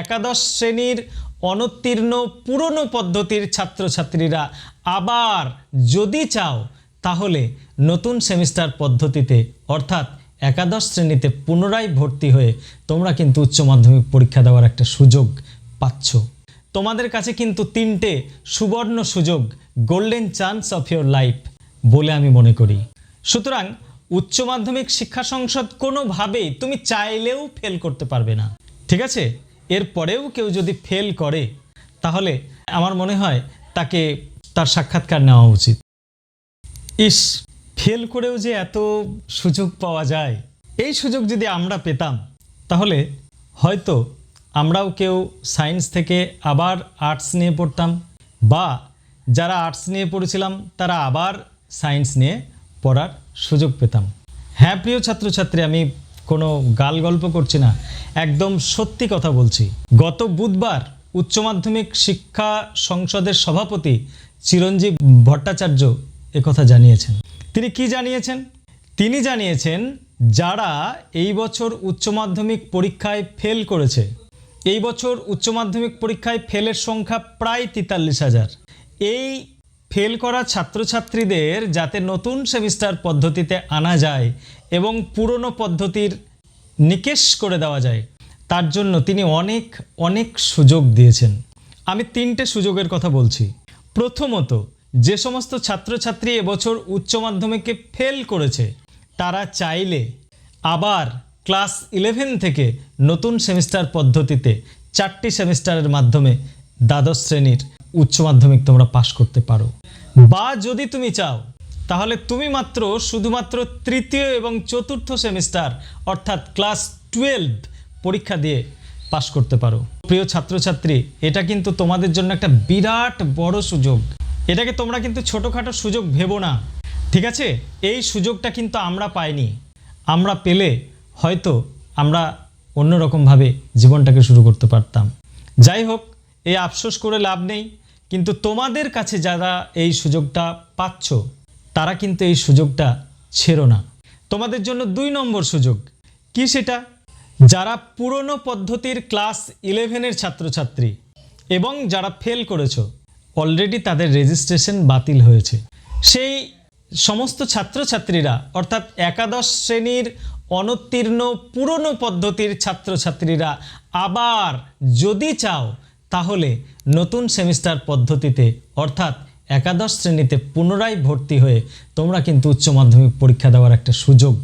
একাদশ শ্রেণির অনুত্তীর্ণ পুরনো পদ্ধতির ছাত্রছাত্রীরা আবার যদি চাও, তাহলে নতুন সেমিস্টার পদ্ধতিতে, অর্থাৎ একাদশ শ্রেণীতে পুনরায় ভর্তি হয়ে তোমরা কিন্তু উচ্চ মাধ্যমিক পরীক্ষা দেওয়ার একটা সুযোগ পাচ্ছ। তোমাদের কাছে কিন্তু তিনটে সুবর্ণ সুযোগ golden chance of your life বলে আমি মনে করি। সুতরাং উচ্চ মাধ্যমিক শিক্ষা সংসদ কোনোভাবেই তুমি চাইলেও ফেল করতে পারবে না। ঠিক আছে? এরপরেও কেউ যদি ফেল করে, তাহলে আমার মনে হয় তাকে তার সাক্ষাৎকার নেওয়া উচিত। ইস ফেল করেও যে এত সুযোগ পাওয়া যায়। এই সুযোগ যদি আমরা পেতাম, তাহলে হয়তো আমরাও কেউ সায়েন্স থেকে আবার আর্টস নিয়ে পড়তাম, বা যারা আর্টস নিয়ে পড়েছিলাম, তারা আবার সায়েন্স নিয়ে পড়ার সুযোগ পেতাম। হ্যাঁ প্রিয় ছাত্রছাত্রী, আমি কোনো গাল গল্প করছি না, একদম সত্যি কথা বলছি। গত বুধবার উচ্চ মাধ্যমিক শিক্ষা সংসদের সভাপতি চিরঞ্জীব ভট্টাচার্য একথা জানিয়েছেন। তিনি কি জানিয়েছেন? তিনি জানিয়েছেন, যারা এই বছর উচ্চ মাধ্যমিক পরীক্ষায় ফেল করেছে, এই বছর উচ্চ মাধ্যমিক পরীক্ষায় ফেলের সংখ্যা প্রায় তেতাল্লিশ হাজার। এই ফেল করা ছাত্রছাত্রীদের যাতে নতুন সেমিস্টার পদ্ধতিতে আনা যায় এবং পুরনো পদ্ধতির নিকেশ করে দেওয়া যায়, তার জন্য তিনি অনেক অনেক সুযোগ দিয়েছেন। আমি তিনটে সুযোগের কথা বলছি। প্রথমত, যে সমস্ত ছাত্রছাত্রী এবছর উচ্চ মাধ্যমিকে ফেল করেছে, তারা চাইলে আবার ক্লাস ইলেভেন থেকে নতুন সেমিস্টার পদ্ধতিতে চারটি সেমিস্টারের মাধ্যমে দ্বাদশ শ্রেণির উচ্চ মাধ্যমিক তোমরা পাশ করতে পারো। বা যদি তুমি চাও, তাহলে তুমি মাত্র শুধুমাত্র তৃতীয় এবং চতুর্থ সেমিস্টার, অর্থাৎ ক্লাস টুয়েলভ পরীক্ষা দিয়ে পাশ করতে পারো। প্রিয় ছাত্রছাত্রী, এটা কিন্তু তোমাদের জন্য একটা বিরাট বড় সুযোগ। এটাকে তোমরা কিন্তু ছোটোখাটো সুযোগ ভেবো না। ঠিক আছে? এই সুযোগটা কিন্তু আমরা পাইনি। আমরা পেলে হয়তো আমরা অন্যরকমভাবে জীবনটাকে শুরু করতে পারতাম। যাই হোক, এই আফসোস করে লাভ নেই। কিন্তু তোমাদের কাছে যারা এই সুযোগটা পাচ্ছ, তারা কিন্তু এই সুযোগটা ছেড়ো না। তোমাদের জন্য দুই নম্বর সুযোগ। কি সেটা? যারা পুরনো পদ্ধতির ক্লাস ইলেভেনের ছাত্রছাত্রী এবং যারা ফেল করেছ অলরেডি তাদের রেজিস্ট্রেশন বাতিল হয়েছে। সেই সমস্ত ছাত্রছাত্রীরা, অর্থাৎ একাদশ শ্রেণির অনুত্তীর্ণ পুরনো পদ্ধতির ছাত্রছাত্রীরা আবার যদি চাও তাহলে নতুন সেমিস্টার পদ্ধতিতে, অর্থাৎ একাদশ শ্রেণীতে পুনরায় ভর্তি হয়ে তোমরা কিন্তু উচ্চ মাধ্যমিক পরীক্ষা দেওয়ার একটা সুযোগ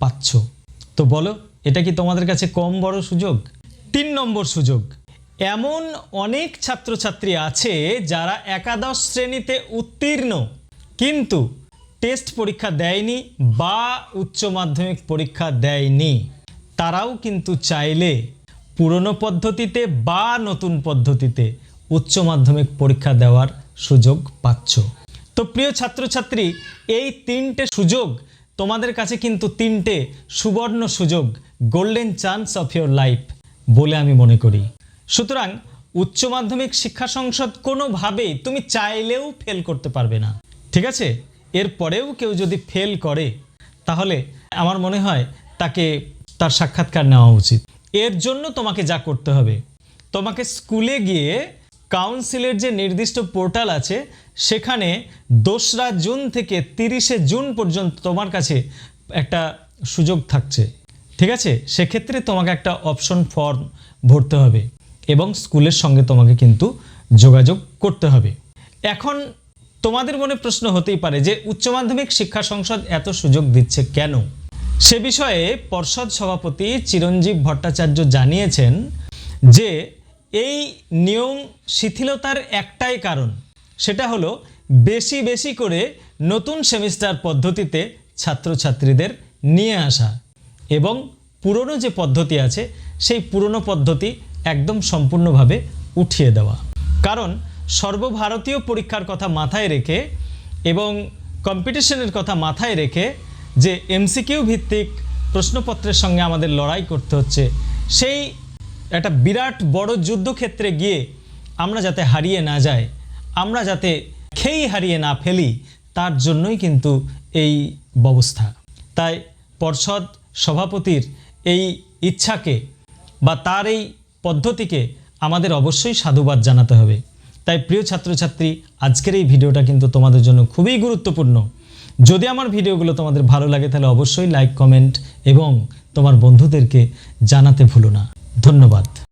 পাচ্ছ। তো বলো, এটা কি তোমাদের কাছে কম বড় সুযোগ? তিন নম্বর সুযোগ। এমন অনেক ছাত্রছাত্রী আছে যারা একাদশ শ্রেণীতে উত্তীর্ণ, কিন্তু টেস্ট পরীক্ষা দেয়নি বা উচ্চ মাধ্যমিক পরীক্ষা দেয়নি। তারাও কিন্তু চাইলে পুরনো পদ্ধতিতে বা নতুন পদ্ধতিতে উচ্চ মাধ্যমিক পরীক্ষা দেওয়ার সুযোগ পাচ্ছ। তো প্রিয় ছাত্রছাত্রী, এই তিনটে সুযোগ তোমাদের কাছে কিন্তু তিনটে সুবর্ণ সুযোগ golden chance of your life বলে আমি মনে করি। সুতরাং উচ্চ মাধ্যমিক শিক্ষা সংসদ কোনোভাবেই তুমি চাইলেও ফেল করতে পারবে না। ঠিক আছে? এরপরেও কেউ যদি ফেল করে, তাহলে আমার মনে হয় তাকে তার সাক্ষাৎকার নেওয়া উচিত। এর জন্য তোমাকে যা করতে হবে। তোমাকে স্কুলে গিয়ে কাউন্সিলের যে নির্দিষ্ট পোর্টাল আছে, সেখানে দোসরা জুন থেকে তিরিশে জুন পর্যন্ত তোমার কাছে একটা সুযোগ থাকছে। ঠিক আছে? সেক্ষেত্রে তোমাকে একটা অপশন ফর্ম ভরতে হবে এবং স্কুলের সঙ্গে তোমাকে কিন্তু যোগাযোগ করতে হবে। এখন তোমাদের মনে প্রশ্ন হতেই পারে যে উচ্চ মাধ্যমিক শিক্ষা সংসদ এত সুযোগ দিচ্ছে কেন? সে বিষয়ে পর্ষদ সভাপতি চিরঞ্জীব ভট্টাচার্য জানিয়েছেন যে এই নিয়ম শিথিলতার একটাই কারণ। সেটা হলো বেশি বেশি করে নতুন সেমিস্টার পদ্ধতিতে ছাত্রছাত্রীদের নিয়ে আসা এবং পুরনো যে পদ্ধতি আছে, সেই পুরনো পদ্ধতি একদম সম্পূর্ণভাবে উঠিয়ে দেওয়া। কারণ সর্বভারতীয় পরীক্ষার কথা মাথায় রেখে এবং কম্পিটিশনের কথা মাথায় রেখে যে এমসিকিউ ভিত্তিক প্রশ্নপত্রের সঙ্গে আমাদের লড়াই করতে হচ্ছে, সেই একটা বিরাট বড় যুদ্ধক্ষেত্রে গিয়ে আমরা যাতে হারিয়ে না যাই, আমরা যাতে খেয়েই হারিয়ে না ফেলি, তার জন্যই কিন্তু এই ব্যবস্থা। তাই পর্ষদ সভাপতির এই ইচ্ছাকে বা তার এই পদ্ধতিকে আমাদের অবশ্যই সাধুবাদ জানাতে হবে। তাই প্রিয় ছাত্রছাত্রী, আজকের এই ভিডিওটা কিন্তু তোমাদের জন্য খুবই গুরুত্বপূর্ণ। যদি আমার ভিডিওগুলো তোমাদের ভালো লাগে, তাহলে অবশ্যই লাইক কমেন্ট এবং তোমার বন্ধুদেরকে জানাতে ভুলো না। ধন্যবাদ।